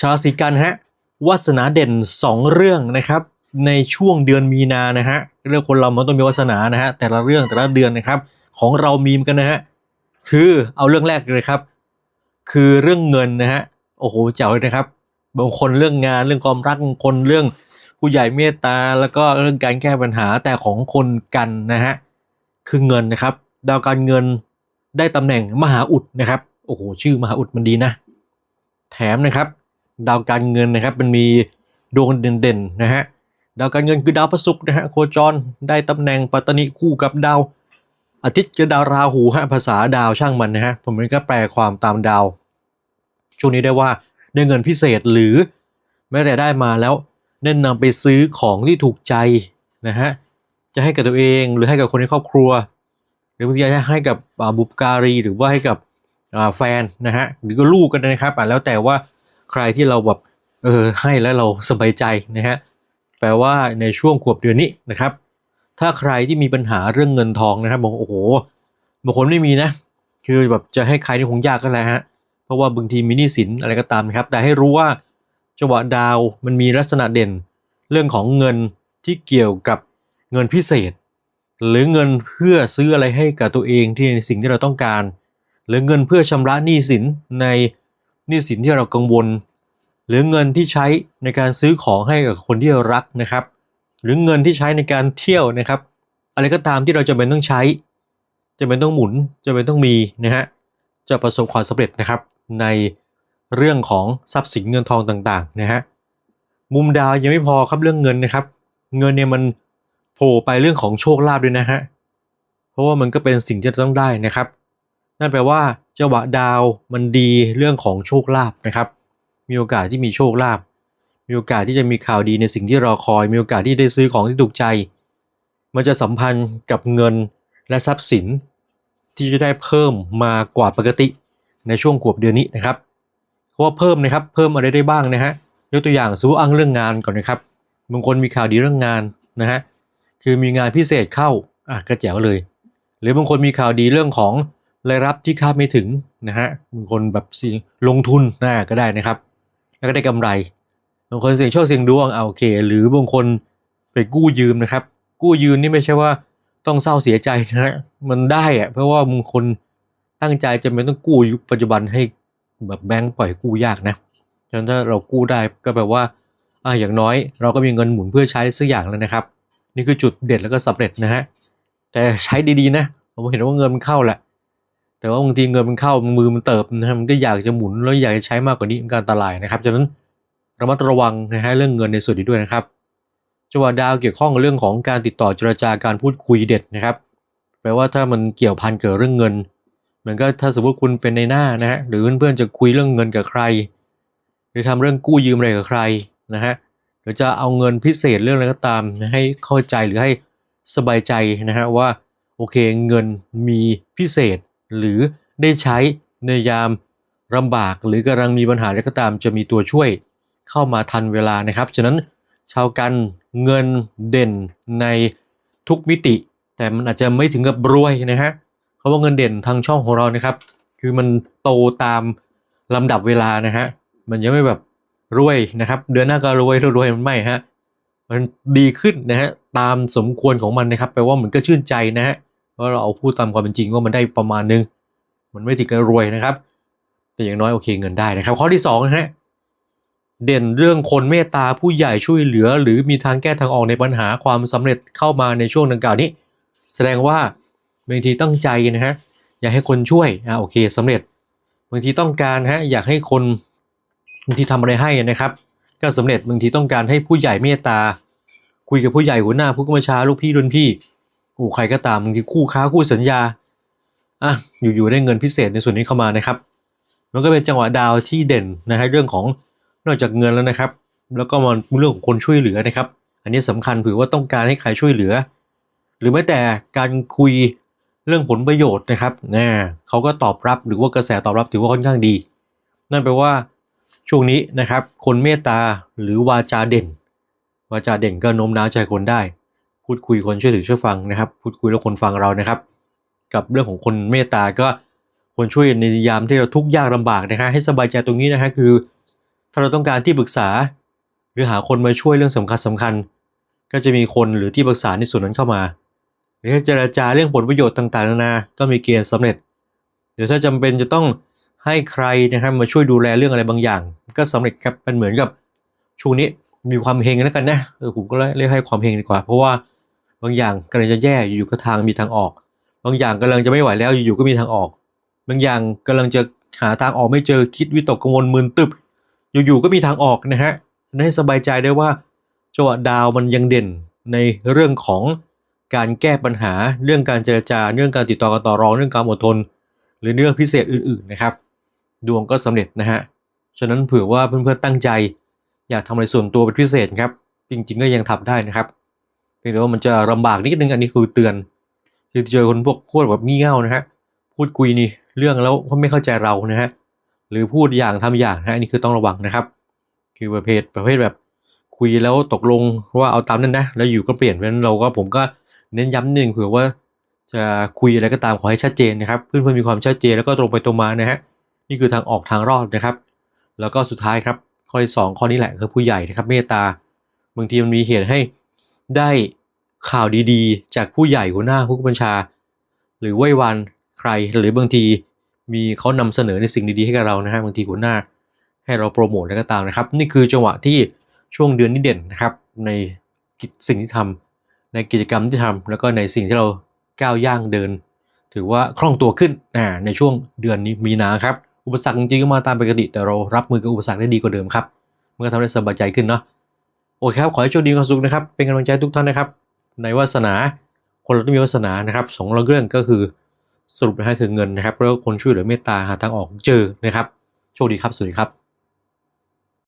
ชาวราศีกันฮะวาสนาเด่น 2 เรื่องนะครับ ในช่วงเดือนมีนานะฮะเรื่องคนเรามันต้องมีวาสนานะฮะแต่ละเรื่องแต่ละเดือนนะครับ ของเรามีมกันนะฮะคือเอาเรื่องแรกเลยครับ คือเรื่องเงินนะฮะโอ้โหเจ๋วเลยนะครับบางคนเรื่องงานเรื่องความรักบางคนเรื่องผู้ใหญ่เมตตาแล้วก็เรื่องการแก้ปัญหาแต่ของคนกันนะฮะคือเงินนะครับ ดาวการเงินได้ตำแหน่งมหาอุดนะครับโอ้โหชื่อมหาอุดมันดีนะ แถมนะครับ ดาวการเงินนะครับมันมีดวงเด่นๆนะฮะดาวการเงินคือดาวพระศุกร์นะฮะโคจรได้ตำแหน่งปัตตนิคู่กับดาวอาทิตย์กับดาวราหูฮะภาษาดาวช่างมันนะฮะผมมันก็แปลความตามดาว ช่วงนี้ได้ว่าได้เงินพิเศษหรือแม้แต่ได้มาแล้วเน้นนำไปซื้อของที่ถูกใจนะฮะจะให้กับตัวเองหรือให้กับคนในครอบครัว หรือบางทีจะให้กับบุปการีหรือว่าให้กับแฟนนะฮะหรือก็ลูกกันนะครับอะแล้วแต่ว่า ใครที่เราแบบเออให้แล้วเราสบายใจนะฮะแปลว่าในช่วงขวบเดือนนี้นะครับ ถ้าใครที่มีปัญหาเรื่องเงินทองนะครับบอกโอ้โหบางคนไม่มีนะ คือแบบจะให้ใครนี่คงยากก็แล้วฮะเพราะว่าบางทีมีหนี้สินอะไรก็ตามนะครับ แต่ให้รู้ว่าจังหวะดาวมันมีลักษณะเด่น เรื่องของเงินที่เกี่ยวกับเงินพิเศษ หรือเงินเพื่อซื้ออะไรให้กับตัวเองที่ในสิ่งที่เราต้องการ หรือเงินเพื่อชำระหนี้สินใน หนี้สินที่เรากังวล หรือเงินที่ใช้ในการซื้อของให้กับคนที่เรารักนะครับ หรือเงินที่ใช้ในการเที่ยวนะครับ อะไรก็ตามที่เราจะเป็นต้องใช้ จะเป็นต้องหมุนจะเป็นต้องมีนะฮะจะประสบความสำเร็จนะครับ ในเรื่องของทรัพย์สินเงินทองต่างๆนะฮะมุมดาวยังไม่พอครับเรื่องเงินนะครับ เงินเนี่ยมันโผล่ไปเรื่องของโชคลาภด้วยนะฮะเพราะว่ามันก็เป็นสิ่งที่เราต้องได้นะครับ นั่นแปลว่าจังหวะดาวมันดีเรื่องของโชคลาภนะครับ มีโอกาสที่มีโชคลาภมีโอกาสที่จะมีข่าวดีในสิ่งที่รอคอย มีโอกาสที่ได้ซื้อของที่ถูกใจ มันจะสัมพันธ์กับเงินและทรัพย์สิน ที่จะได้เพิ่มมากว่าปกติในช่วงขวบเดือนนี้นะครับเพราะว่าเพิ่มนะครับเพิ่มอะไรได้บ้างนะฮะยกตัวอย่างสมมติอ้างเรื่องงานก่อนนะครับบางคนมีข่าวดีเรื่องงานนะฮะคือมีงานพิเศษเข้าอะก็แจ๋วเลย หรือบางคนมีข่าวดีเรื่องของ รายรับที่คาดไม่ถึงนะฮะบางคนแบบลงทุนนะก็ได้นะครับ แล้วก็ได้กำไรบางคนเสี่ยงโชคเสี่ยงดวงเอาโอเค หรือบางคนไปกู้ยืมนะครับ กู้ยืมนี่ไม่ใช่ว่าต้องเศร้าเสียใจนะฮะมันได้อะเพราะว่าบางคนตั้งใจจะไม่ต้องกู้ยุคปัจจุบันให้แบบแบงก์ปล่อยกู้ยากนะฉะนั้นถ้าเรากู้ได้ก็แปลว่าอ่าอย่างน้อย เราก็มีเงินหมุนเพื่อใช้สักอย่างแล้วนะครับ นี่คือจุดเด็ดแล้วก็สำเร็จนะฮะแต่ใช้ดีๆนะผมเห็นว่าเงินมันเข้าแหละ แต่ว่าบางทีเงินมันเข้ามือมันเติบนะมันก็อยากจะหมุนแล้วอยากจะใช้มากกว่านี้มันก็อันตรายนะครับฉะนั้นระมัดระวังนะฮะเรื่องเงินในส่วนนี้ด้วยนะครับจังหวะดาวเกี่ยวข้องกับเรื่องของการติดต่อเจรจาการพูดคุยเด็ดนะครับแปลว่าถ้ามันเกี่ยวพันเกี่ยวเรื่องเงินเหมือนก็ถ้าสมมติคุณเป็นในหน้านะฮะหรือเพื่อนๆจะคุยเรื่องเงินกับใคร หรือทำเรื่องกู้ยืมอะไรกับใครนะฮะหรือจะเอาเงินพิเศษเรื่องอะไรก็ตามให้เข้าใจหรือให้สบายใจนะฮะว่าโอเคเงินมีพิเศษ หรือได้ใช้ในยามลำบากหรือกำลังมีปัญหาอะไรก็ตามจะมีตัวช่วยเข้ามาทันเวลานะครับ ฉะนั้นชาวกันเงินเด่นในทุกมิติ แต่มันอาจจะไม่ถึงกับรวยนะฮะเพราะว่าเงินเด่นทางช่องของเรานะครับ คือมันโตตามลำดับเวลานะฮะมันยังไม่แบบรวยนะครับ เดือนหน้าก็รวยรวยมันไม่ฮะมันดีขึ้นนะฮะตามสมควรของมันนะครับแปลว่ามันก็ชื่นใจนะฮะ ว่าเราเอาพูดตามความเป็นจริงว่ามันได้ประมาณนึง มันไม่ถึงกับรวยนะครับ แต่อย่างน้อยโอเคเงินได้นะครับ ข้อที่สองนะฮะเด่นเรื่องคนเมตตาผู้ใหญ่ช่วยเหลือ หรือมีทางแก้ทางออกในปัญหาความสำเร็จเข้ามาในช่วงดังกล่าวนี้ แสดงว่าบางทีตั้งใจนะฮะอยากให้คนช่วยอ่าโอเคสำเร็จบางทีต้องการฮะอยากให้คนบางทีทำอะไรให้นะครับ ก็สำเร็จบางทีต้องการให้ผู้ใหญ่เมตตา คุยกับผู้ใหญ่หัวหน้าผู้กำกับชาลูกพี่รุ่นพี่ กูใครก็ตามบางทีคู่ค้าคู่สัญญาอะอยู่ๆได้เงินพิเศษในส่วนนี้เข้ามานะครับ มันก็เป็นจังหวะดาวที่เด่นนะฮะเรื่องของนอกจากเงินแล้วนะครับ แล้วก็มันเรื่องของคนช่วยเหลือนะครับ อันนี้สำคัญถือว่าต้องการให้ใครช่วยเหลือ หรือแม้แต่การคุยเรื่องผลประโยชน์นะครับนะเขาก็ตอบรับหรือว่ากระแสตอบรับถือว่าค่อนข้างดี นั่นแปลว่าช่วงนี้นะครับ คนเมตตาหรือวาจาเด่น วาจาเด่นก็โน้มน้าวใจคนได้ พูดคุยคนช่วยถือช่วยฟังนะครับ พูดคุยแล้วคนฟังเรานะครับ กับเรื่องของคนเมตตาก็คนช่วยในยามที่เราทุกข์ยากลำบากนะฮะให้สบายใจตรงนี้นะฮะคือ ถ้าเราต้องการที่ปรึกษา หรือหาคนมาช่วยเรื่องสำคัญสำคัญ ก็จะมีคนหรือที่ปรึกษาในส่วนนั้นเข้ามาหรือถ้าเจรจาเรื่องผลประโยชน์ต่างๆนานา ก็มีเกณฑ์สำเร็จหรือถ้าจำเป็นจะต้องให้ใครนะครับมาช่วยดูแลเรื่องอะไรบางอย่าง ก็สำเร็จครับมันเหมือนกับช่วงนี้มีความเฮงแล้วกันนะเออผมก็เรียกให้ความเฮงดีกว่า เพราะว่า บางอย่างกำลังจะแย่อยู่ๆก็ทางมีทางออก บางอย่างกำลังจะไม่ไหวแล้วอยู่ๆก็มีทางออก บางอย่างกำลังจะหาทางออกไม่เจอคิดวิตกกังวลมึนตึบ อยู่ๆก็มีทางออกนะฮะนั่นให้สบายใจได้ว่าจังหวะดาวมันยังเด่นในเรื่องของการแก้ปัญหาเรื่องการเจรจาเรื่องการติดต่อกันต่อรองเรื่องการอดทน หรือเรื่องพิเศษอื่นๆนะครับ ดวงก็สำเร็จนะฮะฉะนั้นเผื่อว่าเพื่อนๆตั้งใจ อยากทำอะไรส่วนตัวเป็นพิเศษครับ จริงๆก็ยังทำได้นะครับ เพียงแต่ว่ามันจะลำบากนิดนึงอันนี้คือเตือน คือเจอคนพวกโคตรแบบงี่เง่านะฮะ พูดคุยนี่เรื่องแล้วเขาไม่เข้าใจเรานะฮะ หรือพูดอย่างทำอย่างนะอันนี้คือต้องระวังนะครับ คือประเภทประเภทแบบคุยแล้วตกลงว่าเอาตามนั้นนะ แล้วอยู่ก็เปลี่ยนเพราะฉะนั้นเราก็ผมก็เน้นย้ำหนึ่งเผื่อว่าจะคุยอะไรก็ตามขอให้ชัดเจนนะครับ เพื่อนๆมีความชัดเจนแล้วก็ตรงไปตรงมานะฮะนี่คือทางออกทางรอดนะครับ แล้วก็สุดท้ายครับข้อที่สองข้อนี้แหละคือผู้ใหญ่นะครับเมตตาบางทีมันมีเหตุให้ได้ ข่าวดีๆ จากผู้ใหญ่หัวหน้าผู้บัญชา หรือไหว้วันใครหรือบางทีมีเขานำเสนอในสิ่งดีๆให้กับเรานะฮะบางทีหัวหน้า ให้เราโปรโมทแล้วก็ตามนะครับ นี่คือจังหวะที่ช่วงเดือนนี้เด่นนะครับ ในกิจสิ่งที่ทำในกิจกรรมที่ทำแล้วก็ในสิ่งที่เราก้าวย่างเดิน ถือว่าคล่องตัวขึ้นอ่าในช่วงเดือนนี้มีนาครับอุปสรรคจริงๆก็มาตามปกติแต่เรารับมือกับอุปสรรคได้ดีกว่าเดิมครับมันก็ทำให้สบายใจขึ้นเนาะโอเคครับขอให้โชคดีความสุขนะครับเป็นกำลังใจทุกท่านนะครับ ในวาสนา คนเราต้องมีวาสนานะครับสองเรื่องก็คือสรุปนะฮะคือเงินนะครับแล้วคนช่วยเหลือเมตตาหาทางออกเจอนะครับ โชคดีครับ สวัสดีครับ